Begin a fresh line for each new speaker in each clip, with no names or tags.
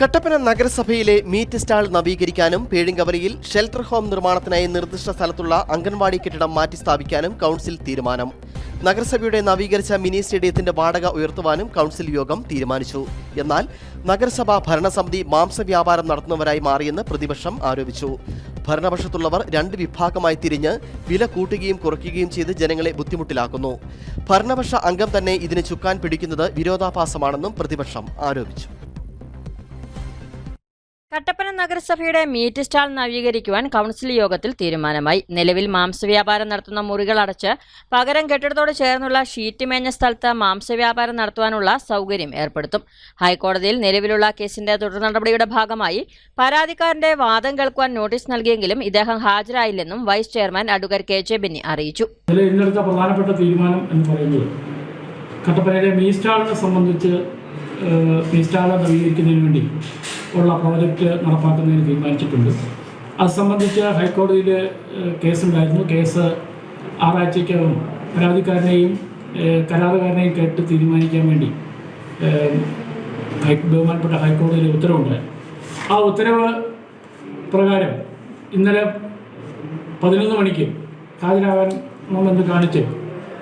കട്ടപ്പന നഗരസഭയിലെ meat stall നവീകരിക്കാനും പേഴിങ്കവലിയിൽ ഷെൽട്ടർ ഹോം നിർമ്മാണത്തിനായി നിർദ്ദിഷ്ട സ്ഥലത്തുള്ള അംഗൻവാടി കെട്ടിടം മാറ്റി സ്ഥാപിക്കാനും കൗൺസിൽ തീരുമാനം. നഗരസഭയുടെ നവീകരിച്ച മിനി സ്റ്റേഡിയത്തിന്റെ വാടക ഉയർത്തുവാനും കൗൺസിൽ യോഗം തീരുമാനിച്ചു. എന്നാൽ നഗരസഭാ ഭരണസമിതി മാംസവ്യാപാരം നടത്തുന്നവരായി മാറിയെന്ന് പ്രതിപക്ഷം ആരോപിച്ചു. ഭരണപക്ഷത്തുള്ളവർ രണ്ട് വിഭാഗമായി തിരിഞ്ഞ് വില കൂട്ടുകയും കുറയ്ക്കുകയും ചെയ്ത് ജനങ്ങളെ ബുദ്ധിമുട്ടിലാക്കുന്നു. ഭരണപക്ഷ അംഗം തന്നെ ഇതിന് ചുക്കാൻ പിടിക്കുന്നത് വിരോധാഭാസമാണെന്നും പ്രതിപക്ഷം ആരോപിച്ചു.
കട്ടപ്പന നഗരസഭയുടെ മീറ്റ് സ്റ്റാൾ നവീകരിക്കുവാൻ കൗൺസിൽ യോഗത്തിൽ തീരുമാനമായി. നിലവിൽ മാംസവ്യാപാരം നടത്തുന്ന മുറികൾ അടച്ച് പകരം കെട്ടിടത്തോട് ചേർന്നുള്ള ഷീറ്റ് മേഞ്ഞ സ്ഥലത്ത് മാംസവ്യാപാരം നടത്തുവാനുള്ള സൗകര്യം ഏർപ്പെടുത്തും. ഹൈക്കോടതിയിൽ നിലവിലുള്ള കേസിന്റെ തുടർ നടപടിയുടെ ഭാഗമായി പരാതിക്കാരന്റെ വാദം കേൾക്കുവാൻ നോട്ടീസ് നൽകിയെങ്കിലും ഇദ്ദേഹം ഹാജരായില്ലെന്നും vice chairman advocate K J Benny അറിയിച്ചു.
തീരുമാനം എന്ന് കട്ടപ്പനയിലെ മീ സ്റ്റാളിനെ സംബന്ധിച്ച് മീ സ്റ്റാൾ നവീകരിക്കുന്നതിന് വേണ്ടി ഉള്ള പ്രോജക്റ്റ് നടപ്പാക്കുന്നതിന് തീരുമാനിച്ചിട്ടുണ്ട്. അത് സംബന്ധിച്ച് ഹൈക്കോടതിയിൽ കേസുണ്ടായിരുന്നു. കേസ് ആറാഴ്ചയ്ക്കകം പരാതിക്കാരനെയും കരാറുകാരനെയും കേട്ട് തീരുമാനിക്കാൻ വേണ്ടി ബഹുമാനപ്പെട്ട ഹൈക്കോടതിയിൽ ഉത്തരവുണ്ട്. ആ ഉത്തരവ് പ്രകാരം ഇന്നലെ പതിനൊന്ന് മണിക്ക് ഹാജരാകണമെന്ന് കാണിച്ച്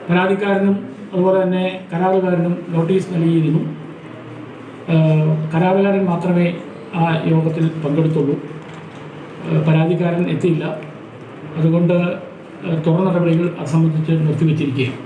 പരാതിക്കാരനും അതുപോലെ തന്നെ കരാറുകാരനും നോട്ടീസ് നൽകിയിരുന്നു. കരാറുകാരൻ മാത്രമേ ആ യോഗത്തിൽ പങ്കെടുത്തുള്ളൂ. പരാതിക്കാരൻ എത്തിയില്ല. അതുകൊണ്ട് തുടർ നടപടികൾ അത് സംബന്ധിച്ച് നിർത്തിവെച്ചിരിക്കുകയാണ്.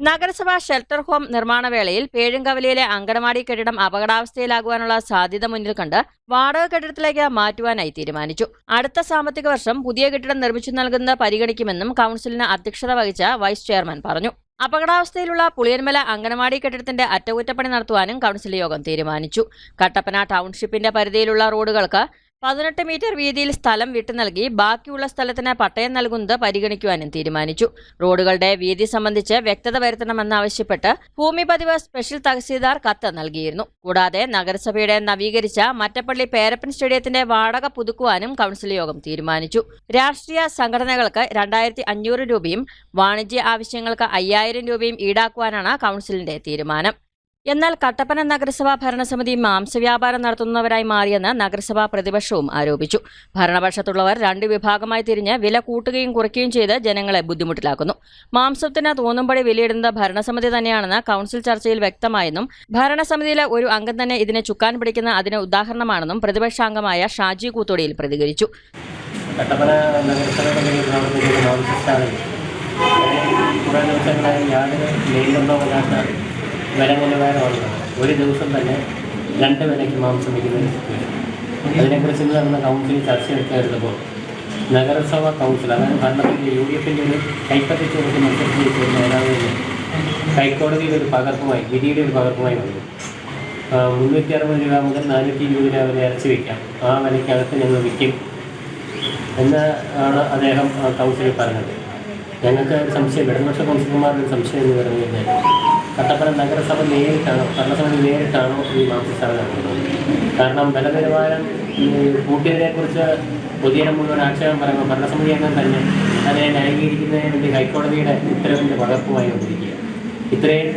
നഗരസഭാ ഷെൽട്ടർ ഹോം നിർമ്മാണ വേളയിൽ പേഴുങ്കവലിയിലെ അങ്കണവാടി കെട്ടിടം അപകടാവസ്ഥയിലാകുവാനുള്ള സാധ്യത മുന്നിൽ കണ്ട് വാടക കെട്ടിടത്തിലേക്ക് മാറ്റുവാനായി തീരുമാനിച്ചു. അടുത്ത സാമ്പത്തിക വർഷം പുതിയ കെട്ടിടം നിർമ്മിച്ചു നൽകുന്നത് പരിഗണിക്കുമെന്നും കൗൺസിലിന് അധ്യക്ഷത വഹിച്ച വൈസ് ചെയർമാൻ പറഞ്ഞു. അപകടാവസ്ഥയിലുള്ള പുളിയൻമല അങ്കണവാടി കെട്ടിടത്തിന്റെ അറ്റകുറ്റപ്പണി നടത്തുവാനും കൗൺസിൽ യോഗം തീരുമാനിച്ചു. കട്ടപ്പന ടൗൺഷിപ്പിന്റെ പരിധിയിലുള്ള റോഡുകൾക്ക് പതിനെട്ട് മീറ്റർ വീതിയിൽ സ്ഥലം വിട്ടു നൽകി ബാക്കിയുള്ള സ്ഥലത്തിന് പട്ടയം നൽകുന്നത് പരിഗണിക്കുവാനും തീരുമാനിച്ചു. റോഡുകളുടെ വീതി സംബന്ധിച്ച് വ്യക്തത വരുത്തണമെന്നാവശ്യപ്പെട്ട് ഭൂമി പതിവ് സ്പെഷ്യൽ തഹസീൽദാർ കത്ത് നൽകിയിരുന്നു. കൂടാതെ നഗരസഭയുടെ നവീകരിച്ച മറ്റപ്പള്ളി പേരപ്പൻ സ്റ്റേഡിയത്തിന്റെ വാടക പുതുക്കുവാനും കൗൺസിൽ യോഗം തീരുമാനിച്ചു. രാഷ്ട്രീയ സംഘടനകൾക്ക് രണ്ടായിരത്തി അഞ്ഞൂറ് രൂപയും വാണിജ്യ ആവശ്യങ്ങൾക്ക് അയ്യായിരം രൂപയും ഈടാക്കുവാനാണ് കൗൺസിലിന്റെ തീരുമാനം. എന്നാൽ കട്ടപ്പന നഗരസഭാ ഭരണസമിതി മാംസവ്യാപാരം നടത്തുന്നവരായി മാറിയെന്ന് നഗരസഭാ പ്രതിപക്ഷവും ആരോപിച്ചു. ഭരണപക്ഷത്തുള്ളവർ രണ്ട് വിഭാഗമായി തിരിഞ്ഞ് വില കൂട്ടുകയും കുറയ്ക്കുകയും ചെയ്ത് ജനങ്ങളെ ബുദ്ധിമുട്ടിലാക്കുന്നു. മാംസത്തിന് തോന്നുംപടി വിലയിടുന്നത് ഭരണസമിതി തന്നെയാണെന്ന് കൌൺസിൽ ചർച്ചയിൽ വ്യക്തമായെന്നും ഭരണസമിതിയിലെ ഒരു അംഗം തന്നെ ഇതിനെ ചുക്കാൻ പിടിക്കുന്ന അതിന് ഉദാഹരണമാണെന്നും പ്രതിപക്ഷാംഗമായ ഷാജി കൂത്തോടിയിൽ പ്രതികരിച്ചു.
കട്ടപ്പന വില നിലവാരമാണ് ഒരു ദിവസം തന്നെ രണ്ട് വിലയ്ക്ക് മാംസം വയ്ക്കുന്ന അതിനെക്കുറിച്ച് ഇന്ന് നടന്ന കൗൺസിലിൽ ചർച്ച എടുത്തായിരുന്നപ്പോൾ നഗരസഭ കൗൺസിൽ അതായത് ഭരണത്തിന്റെ യു ഡി എഫിന്റെ ഒരു കൈപ്പറ്റിച്ച് കൊടുത്ത് മത്സരത്തിൽ ചേർന്ന നേതാവ് ഹൈക്കോടതിയുടെ ഒരു പകർപ്പുമായി വിധിയുടെ ഒരു പകർപ്പുമായി വന്നു. മുന്നൂറ്റി അറുപത് രൂപ മുതൽ നാനൂറ്റി ഇരുപത് രൂപ വരെ ഇറച്ചി വയ്ക്കാം. ആ വിലയ്ക്കകത്ത് ഞങ്ങൾ വിൽക്കും എന്ന് ആണ് അദ്ദേഹം കൗൺസിലിൽ പറഞ്ഞത്. ഞങ്ങൾക്ക് ഒരു സംശയം ഇടതുപക്ഷ കൗൺസിലർമാരുടെ സംശയം എന്ന് പറഞ്ഞു കട്ടപ്പന നഗരസഭ നേരിട്ടാണോ ഭരണസമിതി നേരിട്ടാണോ ഈ മാംസശാല നടത്തുന്നത്? കാരണം വില നിലവാരം ഈ കൂട്ടിയതിനെക്കുറിച്ച് പൊതുജനം മുഴുവൻ ആക്ഷേപം പറയുമ്പോൾ ഭരണസമിതി അംഗം തന്നെ അതിനെ ന്യായീകരിക്കുന്നതിന് വേണ്ടി ഹൈക്കോടതിയുടെ ഉത്തരവിന്റെ പകർപ്പുമായി വന്നിരിക്കുക ഇത്രയും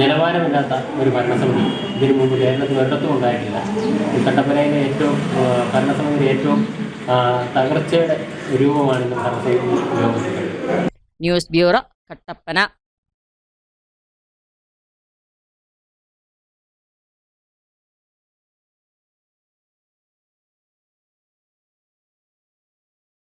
നിലവാരമില്ലാത്ത ഒരു ഭരണസമിതി ഇതിനു മുമ്പ് കേരളത്തിൽ ഒരിടത്തും ഉണ്ടായിട്ടില്ല. ഈ കട്ടപ്പനയിലെ ഏറ്റവും ഭരണസമിതിയുടെ ഏറ്റവും തകർച്ചയുടെ രൂപമാണ് ഇന്ന് ഭരണസമിതി
ന്യൂസ് ബ്യൂറോ കട്ടപ്പന.